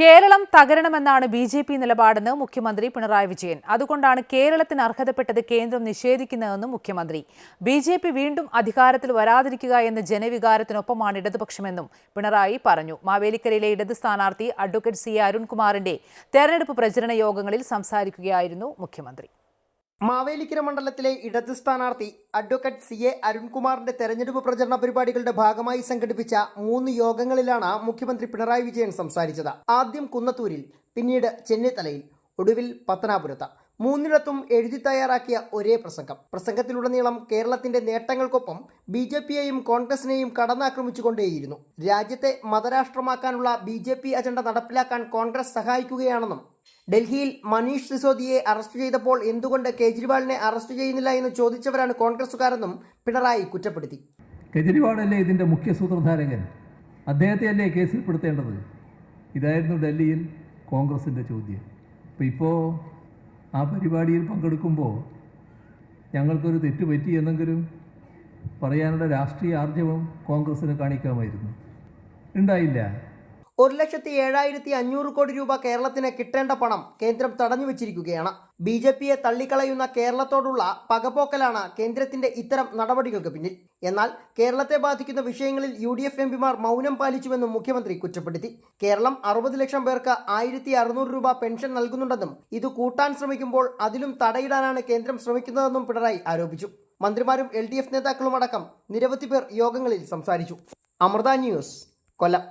കേരളം തകരണമെന്നാണ് B J P നിലപാടെന്ന് മുഖ്യമന്ത്രി പിണറായി വിജയൻ. അതുകൊണ്ടാണ് കേരളത്തിന് അർഹതപ്പെട്ടത് കേന്ദ്രം നിഷേധിക്കുന്നതെന്നും മുഖ്യമന്ത്രി. ബി ജെ പി വീണ്ടും അധികാരത്തിൽ വരാതിരിക്കുക എന്ന ജനവികാരത്തിനൊപ്പമാണ് ഇടതുപക്ഷമെന്നും പിണറായി പറഞ്ഞു. മാവേലിക്കരയിലെ ഇടത് സ്ഥാനാർത്ഥി അഡ്വക്കേറ്റ് സി അരുൺകുമാറിന്റെ തെരഞ്ഞെടുപ്പ് പ്രചരണ യോഗങ്ങളിൽ സംസാരിക്കുകയായിരുന്നു മുഖ്യമന്ത്രി. മാവേലിക്കര മണ്ഡലത്തിലെ ഇടത് സ്ഥാനാർത്ഥി അഡ്വക്കേറ്റ് സി എ അരുൺകുമാറിന്റെ തെരഞ്ഞെടുപ്പ് പ്രചരണ പരിപാടികളുടെ ഭാഗമായി സംഘടിപ്പിച്ച മൂന്ന് യോഗങ്ങളിലാണ് മുഖ്യമന്ത്രി പിണറായി വിജയൻ സംസാരിച്ചത്. ആദ്യം കുന്നത്തൂരിൽ പിന്നീട് ചെന്നിത്തലയിൽ ഒടുവിൽ പത്തനാപുരത്ത്. മൂന്നിടത്തും എഴുതി തയ്യാറാക്കിയ ഒരേ പ്രസംഗം. പ്രസംഗത്തിലുടനീളം കേരളത്തിന്റെ നേട്ടങ്ങൾക്കൊപ്പം ബി ജെ പിയെയും കോൺഗ്രസിനെയും കടന്നാക്രമിച്ചുകൊണ്ടേയിരുന്നു. രാജ്യത്തെ മതരാഷ്ട്രമാക്കാനുള്ള ബി ജെ പി അജണ്ട നടപ്പിലാക്കാൻ കോൺഗ്രസ് സഹായിക്കുകയാണെന്നും ഡൽഹിയിൽ മനീഷ് സിസോദിയെ അറസ്റ്റ് ചെയ്തപ്പോൾ എന്തുകൊണ്ട് കേജ്രിവാളിനെ അറസ്റ്റ് ചെയ്യുന്നില്ല എന്ന് ചോദിച്ചവരാണ് കോൺഗ്രസുകാരെന്നും പിണറായി കുറ്റപ്പെടുത്തി. കെജ്രിവാളല്ലേ ഇതിന്റെ മുഖ്യ സൂത്രധാരകൻ? അദ്ദേഹത്തെയല്ലേ കേസിൽപ്പെടുത്തേണ്ടത്? ഇതായിരുന്നു ഡൽഹിയിൽ കോൺഗ്രസിന്റെ ചോദ്യം. അപ്പോൾ ഇപ്പോൾ ആ പരിപാടിയിൽ പങ്കെടുക്കുമ്പോൾ ഞങ്ങൾക്കൊരു തെറ്റ് പറ്റി എന്നെങ്കിലും പറയാനുള്ള രാഷ്ട്രീയ ആർജവം കോൺഗ്രസ്സിന് കാണിക്കാമായിരുന്നു. ഉണ്ടായില്ല. ഒരു ലക്ഷത്തി ഏഴായിരത്തി അഞ്ഞൂറ് കോടി രൂപ കേരളത്തിന് കിട്ടേണ്ട പണം കേന്ദ്രം തടഞ്ഞു വെച്ചിരിക്കുകയാണ്. ബി ജെ പിയെ തള്ളിക്കളയുന്ന കേരളത്തോടുള്ള പകപോക്കലാണ് കേന്ദ്രത്തിന്റെ ഇത്തരം നടപടികൾക്ക് പിന്നിൽ. എന്നാൽ കേരളത്തെ ബാധിക്കുന്ന വിഷയങ്ങളിൽ യു ഡി എഫ് എംപിമാർ മൗനം പാലിച്ചുവെന്നും മുഖ്യമന്ത്രി കുറ്റപ്പെടുത്തി. കേരളം അറുപത് ലക്ഷം പേർക്ക് ആയിരത്തി അറുന്നൂറ് രൂപ പെൻഷൻ നൽകുന്നുണ്ടെന്നും ഇത് കൂട്ടാൻ ശ്രമിക്കുമ്പോൾ അതിലും തടയിടാനാണ് കേന്ദ്രം ശ്രമിക്കുന്നതെന്നും പിണറായി ആരോപിച്ചു. മന്ത്രിമാരും എൽ ഡി എഫ് നേതാക്കളുമടക്കം നിരവധി പേർ യോഗങ്ങളിൽ സംസാരിച്ചു. അമൃത ന്യൂസ് കൊല്ലം.